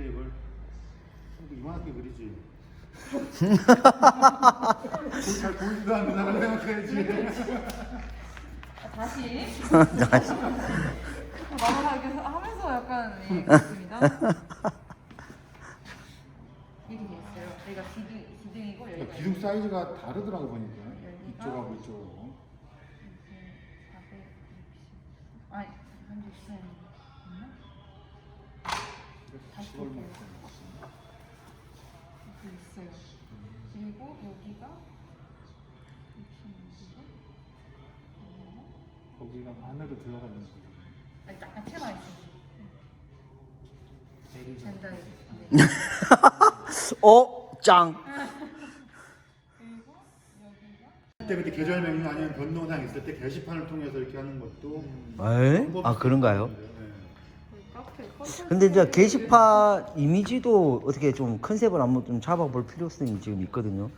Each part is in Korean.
테이블 이만하게 그리지. 잘 보이지도 않는 사람 생각해야지. 다시 다시. 마무리하게 하면서 약간 예, 그렇습니다. 이렇게 있어요. 여기가 기둥, 기둥이고 여기가 기둥 사이즈가 다르더라고 보니까 여기가? 이쪽하고 이쪽하고. 아니, 한 60cm 있나? 먹고. 이렇게 있어요. 그리고 여기가 66이고 거기가 안으로 들어가 있는 거. 아니, 약간 튀어나와 있어요. 젠다이. 네. 어? 짱. 그리고 여기가 그때 그때 계절 명령 아니면 변동상 있을 때 게시판을 통해서 이렇게 하는 것도 에? 아 그런가요? 네. 그 컨텐츠 근데 이제 게시판 이미지도 어떻게 좀 컨셉을 한번 좀 잡아볼 필요성이 지금 있거든요.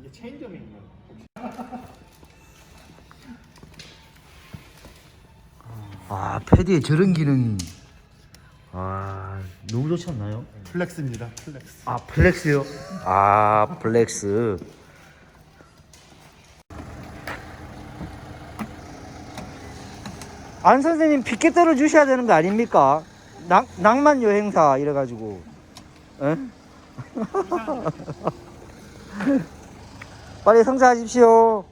이게 체인점인가? 아 패드에 저런 기능이 아 너무 좋지 않나요? 플렉스입니다. 플렉스. 아 플렉스요? 아 플렉스. 안 선생님 피켓들을 주셔야 되는 거 아닙니까? 낭, 낭만 여행사 이래가지고. 에? 빨리 성사하십시오.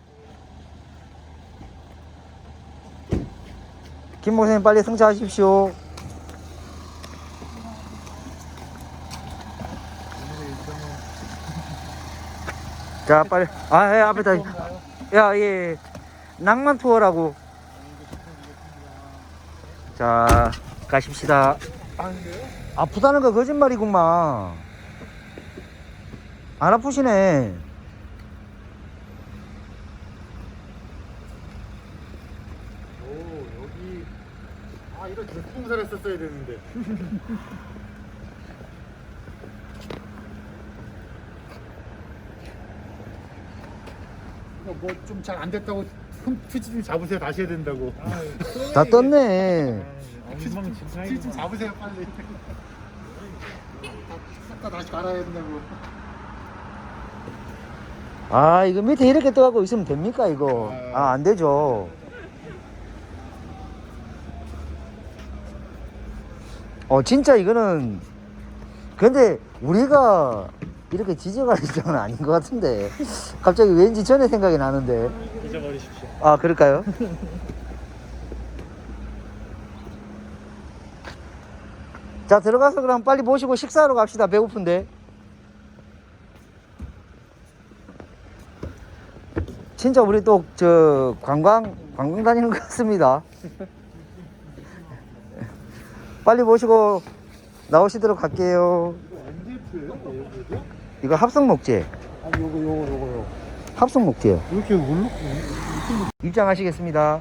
김 목사님 빨리 성사하십시오. 자 빨리 아 예, 앞에다 야예 예. 낭만 투어라고 자 가십시다. 아프다는 거 거짓말이구만. 안 아프시네. 오 여기. 아 대풍사를 썼어야 되는데. 뭐 좀 잘 안 됐다고 퓨지 좀 잡으세요 다시 해야 된다고. 다 떴네 퓨지 좀 잡으세요 빨리. 싹다 다시 갈아야 된다고. 아 이거 밑에 이렇게 떠갖고 있으면 됩니까 이거 아 안 되죠 어 진짜 이거는 근데 우리가 이렇게 지적할 입장은 아닌 것 같은데 갑자기 왠지 전에 생각이 나는데 잊어버리십시오. 아 그럴까요? 자 들어가서 그럼 빨리 모시고 식사하러 갑시다 배고픈데 진짜 우리 또 저 관광 관광 다니는 것 같습니다 빨리 모시고 나오시도록 할게요? 이거 합성 목재. 아 요거 요거 요거 요. 합성 목재요 이렇게 울룩 입장하시겠습니다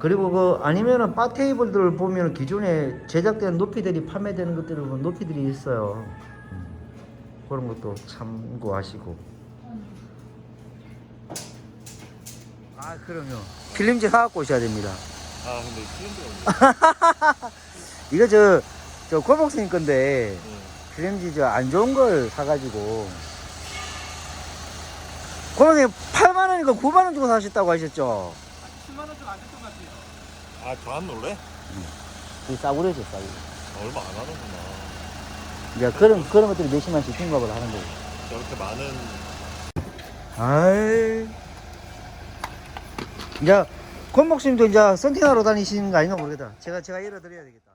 그리고 그 아니면은 바 테이블들을 보면 기존에 제작된 높이들이 판매되는 것들을 보면 높이들이 있어요. 음, 그런 것도 참고하시고. 아 그럼요. 필름지 사갖고 오셔야 됩니다. 아 근데 필름지가 없네. 이거 저, 저 골목스님 건데 네. 필름지 저 안 좋은 걸 사가지고. 골목스님 8만 원이고 9만 원 주고 사셨다고 하셨죠? 아 저안 놀래? 이 싸구려죠 싸구려. 얼마 안 하는구나. 이제 그런 그런 것들이 몇십만씩 중갑을 하는 거고. 저렇게 많은 아이. 이제 권 목수님도 이제 썬팅하러 다니시는 거 아닌가 모르겠다. 제가 제가 열어드려야 되겠다.